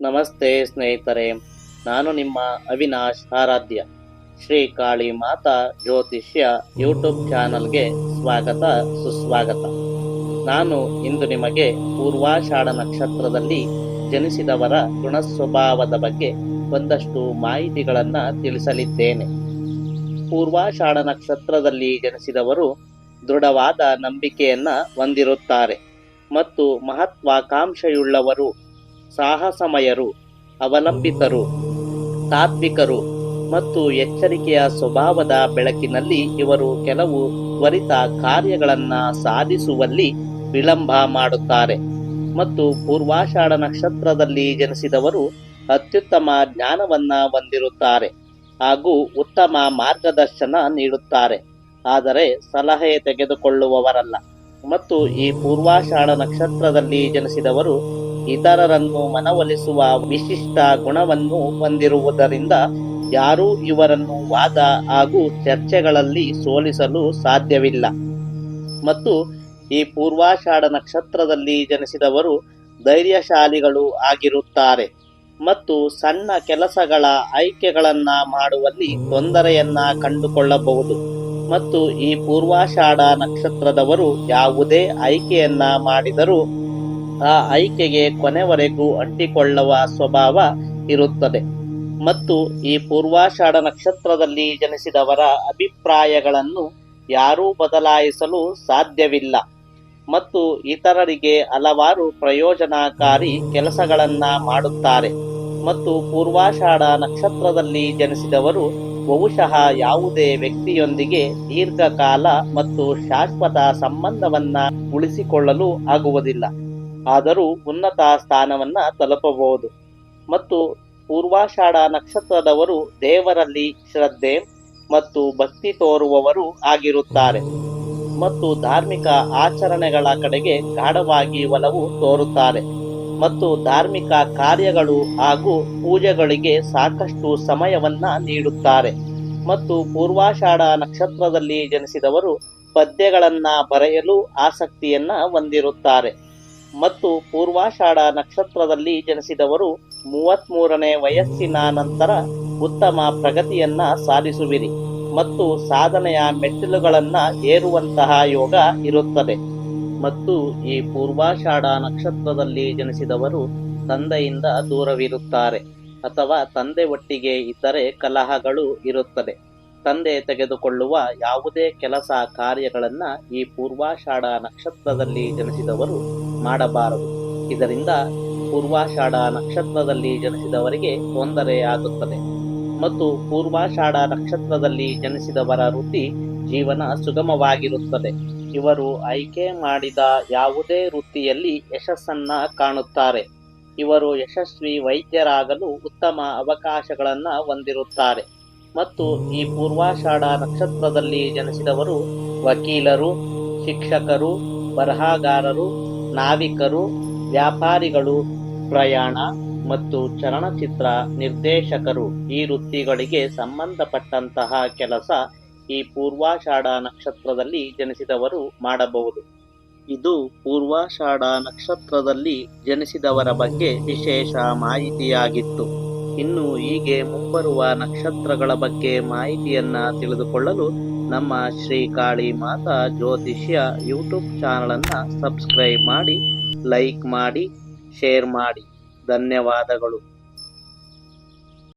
ನಮಸ್ತೆ ಸ್ನೇಹಿತರೆ, ನಾನು ನಿಮ್ಮ ಅವಿನಾಶ್ ಆರಾಧ್ಯ. ಶ್ರೀ ಕಾಳಿ ಮಾತಾ ಜ್ಯೋತಿಷ್ಯ ಯೂಟ್ಯೂಬ್ ಚಾನಲ್ಗೆ ಸ್ವಾಗತ, ಸುಸ್ವಾಗತ. ನಾನು ಇಂದು ನಿಮಗೆ ಪೂರ್ವಾಷಾಢ ನಕ್ಷತ್ರದಲ್ಲಿ ಜನಿಸಿದವರ ಗುಣ ಸ್ವಭಾವದ ಬಗ್ಗೆ ಒಂದಷ್ಟು ಮಾಹಿತಿಗಳನ್ನು ತಿಳಿಸಲಿದ್ದೇನೆ. ಪೂರ್ವಾಷಾಢ ನಕ್ಷತ್ರದಲ್ಲಿ ಜನಿಸಿದವರು ದೃಢವಾದ ನಂಬಿಕೆಯನ್ನ ಹೊಂದಿರುತ್ತಾರೆ ಮತ್ತು ಮಹತ್ವಾಕಾಂಕ್ಷೆಯುಳ್ಳವರು ಸಾಹಸಮಯರು, ಅವಲಂಬಿತರು, ತಾತ್ವಿಕರು ಮತ್ತು ಎಚ್ಚರಿಕೆಯ ಸ್ವಭಾವದ ಬೆಳಕಿನಲ್ಲಿ ಇವರು ಕೆಲವು ತ್ವರಿತ ಕಾರ್ಯಗಳನ್ನು ಸಾಧಿಸುವಲ್ಲಿ ವಿಳಂಬ ಮಾಡುತ್ತಾರೆ ಮತ್ತು ಪೂರ್ವಾಷಾಢ ನಕ್ಷತ್ರದಲ್ಲಿ ಜನಿಸಿದವರು ಅತ್ಯುತ್ತಮ ಜ್ಞಾನವನ್ನ ಹೊಂದಿರುತ್ತಾರೆ ಹಾಗೂ ಉತ್ತಮ ಮಾರ್ಗದರ್ಶನ ನೀಡುತ್ತಾರೆ. ಆದರೆ ಸಲಹೆ ತೆಗೆದುಕೊಳ್ಳುವವರಲ್ಲ. ಮತ್ತು ಈ ಪೂರ್ವಾಷಾಢ ನಕ್ಷತ್ರದಲ್ಲಿ ಜನಿಸಿದವರು ಇತರರನ್ನು ಮನವೊಲಿಸುವ ವಿಶಿಷ್ಟ ಗುಣವನ್ನು ಹೊಂದಿರುವುದರಿಂದ ಯಾರೂ ಇವರನ್ನು ವಾದ ಹಾಗೂ ಚರ್ಚೆಗಳಲ್ಲಿ ಸೋಲಿಸಲು ಸಾಧ್ಯವಿಲ್ಲ. ಮತ್ತು ಈ ಪೂರ್ವಾಷಾಢ ನಕ್ಷತ್ರದಲ್ಲಿ ಜನಿಸಿದವರು ಧೈರ್ಯಶಾಲಿಗಳು ಆಗಿರುತ್ತಾರೆ. ಮತ್ತು ಸಣ್ಣ ಕೆಲಸಗಳ ಆಯ್ಕೆಗಳನ್ನ ಮಾಡುವಲ್ಲಿ ತೊಂದರೆಯನ್ನ ಕಂಡುಕೊಳ್ಳಬಹುದು. ಮತ್ತು ಈ ಪೂರ್ವಾಷಾಢ ನಕ್ಷತ್ರದವರು ಯಾವುದೇ ಆಯ್ಕೆಯನ್ನ ಮಾಡಿದರೂ ಆ ಆಯ್ಕೆಗೆ ಕೊನೆವರೆಗೂ ಅಂಟಿಕೊಳ್ಳುವ ಸ್ವಭಾವ ಇರುತ್ತದೆ. ಮತ್ತು ಈ ಪೂರ್ವಾಷಾಢ ನಕ್ಷತ್ರದಲ್ಲಿ ಜನಿಸಿದವರ ಅಭಿಪ್ರಾಯಗಳನ್ನು ಯಾರೂ ಬದಲಾಯಿಸಲು ಸಾಧ್ಯವಿಲ್ಲ. ಮತ್ತು ಇತರರಿಗೆ ಹಲವಾರು ಪ್ರಯೋಜನಕಾರಿ ಕೆಲಸಗಳನ್ನ ಮಾಡುತ್ತಾರೆ. ಮತ್ತು ಪೂರ್ವಾಷಾಢ ನಕ್ಷತ್ರದಲ್ಲಿ ಜನಿಸಿದವರು ಬಹುಶಃ ಯಾವುದೇ ವ್ಯಕ್ತಿಯೊಂದಿಗೆ ದೀರ್ಘಕಾಲ ಮತ್ತು ಶಾಶ್ವತ ಸಂಬಂಧವನ್ನ ಉಳಿಸಿಕೊಳ್ಳಲು ಆಗುವುದಿಲ್ಲ. ಆದರೂ ಉನ್ನತ ಸ್ಥಾನವನ್ನ ತಲುಪಬಹುದು. ಮತ್ತು ಪೂರ್ವಾಷಾಢ ನಕ್ಷತ್ರದವರು ದೇವರಲ್ಲಿ ಶ್ರದ್ಧೆ ಮತ್ತು ಭಕ್ತಿ ತೋರುವವರು ಆಗಿರುತ್ತಾರೆ. ಮತ್ತು ಧಾರ್ಮಿಕ ಆಚರಣೆಗಳ ಕಡೆಗೆ ಗಾಢವಾಗಿ ಒಲವು ತೋರುತ್ತಾರೆ. ಮತ್ತು ಧಾರ್ಮಿಕ ಕಾರ್ಯಗಳು ಹಾಗೂ ಪೂಜೆಗಳಿಗೆ ಸಾಕಷ್ಟು ಸಮಯವನ್ನ ನೀಡುತ್ತಾರೆ. ಮತ್ತು ಪೂರ್ವಾಷಾಢ ನಕ್ಷತ್ರದಲ್ಲಿ ಜನಿಸಿದವರು ಪದ್ಯಗಳನ್ನ ಬರೆಯಲು ಆಸಕ್ತಿಯನ್ನ ಹೊಂದಿರುತ್ತಾರೆ. ಮತ್ತು ಪೂರ್ವಾಷಾಢ ನಕ್ಷತ್ರದಲ್ಲಿ ಜನಿಸಿದವರು ಮೂವತ್ಮೂರನೇ ವಯಸ್ಸಿನ ನಂತರ ಉತ್ತಮ ಪ್ರಗತಿಯನ್ನ ಸಾಧಿಸುವಿರಿ ಮತ್ತು ಸಾಧನೆಯ ಮೆಟ್ಟಿಲುಗಳನ್ನ ಏರುವಂತಹ ಯೋಗ ಇರುತ್ತದೆ. ಮತ್ತು ಈ ಪೂರ್ವಾಷಾಢ ನಕ್ಷತ್ರದಲ್ಲಿ ಜನಿಸಿದವರು ತಂದೆಯಿಂದ ದೂರವಿರುತ್ತಾರೆ ಅಥವಾ ತಂದೆ ಒಟ್ಟಿಗೆ ಇದ್ದರೆ ಕಲಹಗಳು ಇರುತ್ತದೆ. ತಂದೆ ತೆಗೆದುಕೊಳ್ಳುವ ಯಾವುದೇ ಕೆಲಸ ಕಾರ್ಯಗಳನ್ನ ಈ ಪೂರ್ವಾಷಾಢ ನಕ್ಷತ್ರದಲ್ಲಿ ಜನಿಸಿದವರು ಮಾಡಬಾರದು. ಇದರಿಂದ ಪೂರ್ವಾಷಾಢ ನಕ್ಷತ್ರದಲ್ಲಿ ಜನಿಸಿದವರಿಗೆ ತೊಂದರೆಯಾಗುತ್ತದೆ ಮತ್ತು ಪೂರ್ವಾಷಾಢ ನಕ್ಷತ್ರದಲ್ಲಿ ಜನಿಸಿದವರ ವೃತ್ತಿ ಜೀವನ ಸುಗಮವಾಗಿರುತ್ತದೆ. ಇವರು ಆಯ್ಕೆ ಮಾಡಿದ ಯಾವುದೇ ವೃತ್ತಿಯಲ್ಲಿ ಯಶಸ್ಸನ್ನ ಕಾಣುತ್ತಾರೆ. ಇವರು ಯಶಸ್ವಿ ವೈದ್ಯರಾಗಲು ಉತ್ತಮ ಅವಕಾಶಗಳನ್ನ ಹೊಂದಿರುತ್ತಾರೆ. ಮತ್ತು ಈ ಪೂರ್ವಾಷಾಢ ನಕ್ಷತ್ರದಲ್ಲಿ ಜನಿಸಿದವರು ವಕೀಲರು, ಶಿಕ್ಷಕರು, ಬರಹಗಾರರು ನಾವಿಕರು, ವ್ಯಾಪಾರಿಗಳು, ಪ್ರಯಾಣ ಮತ್ತು ಚಲನಚಿತ್ರ ನಿರ್ದೇಶಕರು ಈ ವೃತ್ತಿಗಳಿಗೆ ಸಂಬಂಧಪಟ್ಟಂತಹ ಕೆಲಸ ಈ ಪೂರ್ವಾಷಾಢ ನಕ್ಷತ್ರದಲ್ಲಿ ಜನಿಸಿದವರು ಮಾಡಬಹುದು. ಇದು ಪೂರ್ವಾಷಾಢ ನಕ್ಷತ್ರದಲ್ಲಿ ಜನಿಸಿದವರ ಬಗ್ಗೆ ವಿಶೇಷ ಮಾಹಿತಿಯಾಗಿತ್ತು. ಇನ್ನು ಹೀಗೆ ಮುಂಬರುವ ನಕ್ಷತ್ರಗಳ ಬಗ್ಗೆ ಮಾಹಿತಿಯನ್ನ ತಿಳಿದುಕೊಳ್ಳಲು ನಮ್ಮ ಶ್ರೀ ಕಾಳಿ ಮಾತಾ ಜ್ಯೋತಿಷ್ಯ ಯೂಟ್ಯೂಬ್ ಚಾನಲನ್ನು ಸಬ್ಸ್ಕ್ರೈಬ್ ಮಾಡಿ ಲೈಕ್ ಮಾಡಿ ಶೇರ್ ಮಾಡಿ. ಧನ್ಯವಾದಗಳು.